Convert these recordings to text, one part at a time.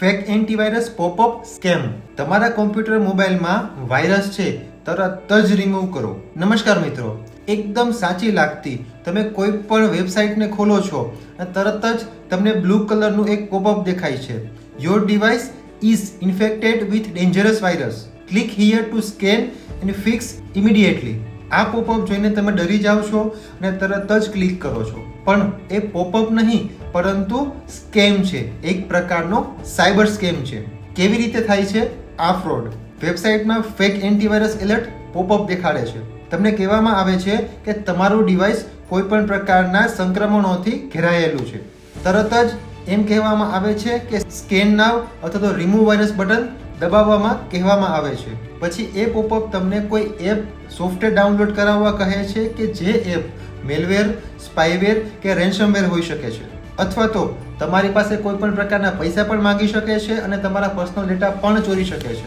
Fake antivirus popup scam તમારા computer મોબાઈલમાં virus છે, તરત જ રિમૂવ કરો. નમસ્કાર મિત્રો, એકદમ સાચી લાગતી. તમે કોઈ પણ વેબસાઇટને ખોલો છો, અને તરત જ તમને બ્લુ કલરનું એક પોપઅપ દેખાય છે. Your device is infected with dangerous virus click here to scan and fix immediately આ પોપઅપ જોઈને તમે ડરી જાઓ છો અને તરત જ ક્લિક કરો છો. પણ એ પોપઅપ નહીં પરંતુ સ્કેમ છે. એક પ્રકારનો સાયબર સ્કેમ છે. કેવી રીતે થાય છે? આ ફ્રોડ વેબસાઇટમાં ફેક એન્ટીવાયરસ એલર્ટ પોપઅપ દેખાડે છે. તમને કહેવામાં આવે છે કે તમારું ડિવાઇસ કોઈ પણ પ્રકારના સંક્રમણોથી ઘેરાયેલું છે. તરત જ એમ કહેવામાં આવે છે કે સ્કેન નાવ અથવા તો રિમૂવ વાયરસ બટન દબાવવામાં કહેવામાં આવે છે. પછી એ પોપઅપ તમને કોઈ એપ સોફ્ટવેર ડાઉનલોડ કરાવવા કહે છે કે જે એપ મેલવેર સ્પાઈવેર કે રેન્સમવેર હોઈ શકે છે. અથવા તો તમારી પાસે કોઈ પણ પ્રકારના પૈસા પણ માંગી શકે છે અને તમારા પર્સનલ ડેટા પણ ચોરી શકે છે.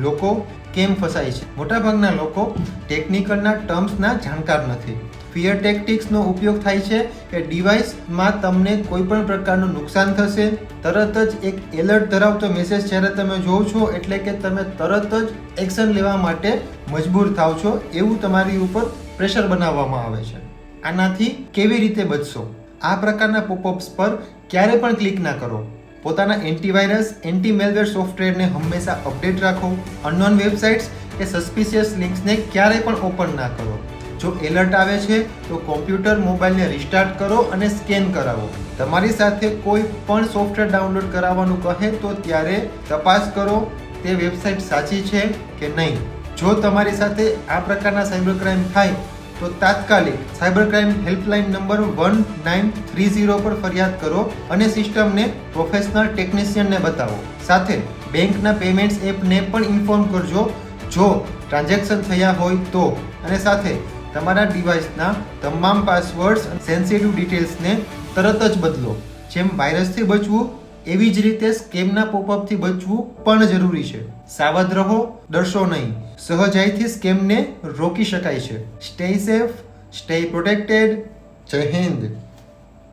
લોકો કેમ ફસાય છે? મોટાભાગના લોકો ટેકનિકલના ટર્મ્સના જાણકાર નથી. ફિયર ટેક્ટિક્સનો ઉપયોગ થાય છે કે ડિવાઇસમાં તમને કોઈ પણ પ્રકારનું નુકસાન થશે. તરત જ એક એલર્ટ ધરાવતો મેસેજ જ્યારે તમે જોવો છો એટલે કે તમે તરત જ એક્શન લેવા માટે મજબૂર થાવ છો એવું તમારી ઉપર પ્રેશર બનાવવામાં આવે છે. આનાથી કેવી રીતે બચશો? આ પ્રકારના પોપઅપ્સ પર ક્યારે પણ ક્લિક ના કરો. પોતાના એન્ટીવાયરસ એન્ટી મેલવેર સોફ્ટવેરને હંમેશા અપડેટ રાખો. અનનોન વેબસાઇટ્સ કે સસ્પિશિયસ લિંક્સને ક્યારેય પણ ઓપન ના કરો. જો એલર્ટ આવે છે, તો કોમ્પ્યુટર મોબાઈલને રિસ્ટાર્ટ કરો અને સ્કેન કરાવો. તમારી સાથે કોઈ પણ સોફ્ટવેર ડાઉનલોડ કરાવવાનું કહે તો ત્યારે તપાસ કરો તે વેબસાઇટ સાચી છે કે નહીં. જો તમારી સાથે આ પ્રકારના સાયબર ક્રાઇમ થાય તો તાત્કાલિક cyber crime helpline number one nine three zero પર ફરિયાદ કરો અને સિસ્ટમને પ્રોફેશનલ ટેકનિશિયનને બતાવો. સાથે બેંકના પેમેન્ટ્સ એપને પણ ઇન્ફોર્મ કરજો. જો ટ્રાન્ઝેક્શન થયા હોય તો. અને સાથે તમારા ડિવાઇસના તમામ પાસવર્ડ્સ સેન્સિટિવ ડિટેલ્સને તરત જ બદલો. જેમ વાયરસથી બચવું એવી જ રીતે સ્કેમના પોપઅપથી બચવું પણ જરૂરી છે. સાવધ રહો, ડરશો નહીં. સહજાઈથી સ્કેમને રોકી શકાય છે. સ્ટે સેફ સ્ટે પ્રોટેક્ટેડ જય હિન્દ.